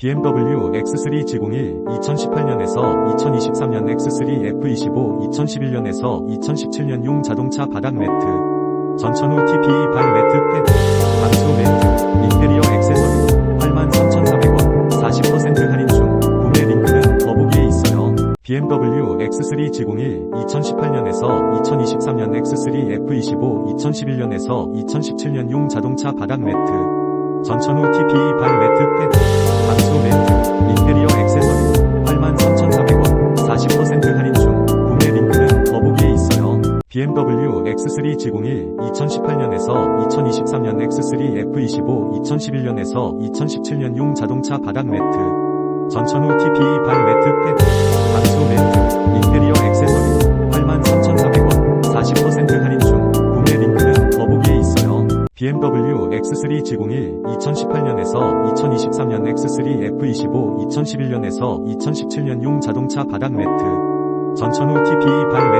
BMW X3 G01 2018년에서 2023년 X3 F25 2011년에서 2017년 용 자동차 바닥 매트 전천후 TPE 발 매트 팬 방수 매트 인테리어 액세서리 83,400원 40% 할인 중 구매 링크는 더보기에 있어요. BMW X3 G01 2018년에서 2023년 X3 F25 2011년에서 2017년 용 자동차 바닥 매트 전천후 TPE 발 매트 팬방 BMW X3 G01 2018년에서 2023년 X3 F25 2011년에서 2017년 용 자동차 바닥 매트 전천후 TPE 발 매트 팬 방수 매트 인테리어 액세서리 83,400원 40% 할인 중 구매 링크는 더보기에 있어요. BMW X3 G01 2018년에서 2023년 X3 F25 2011년에서 2017년 용 자동차 바닥 매트 전천후 TPE 발 매트 팬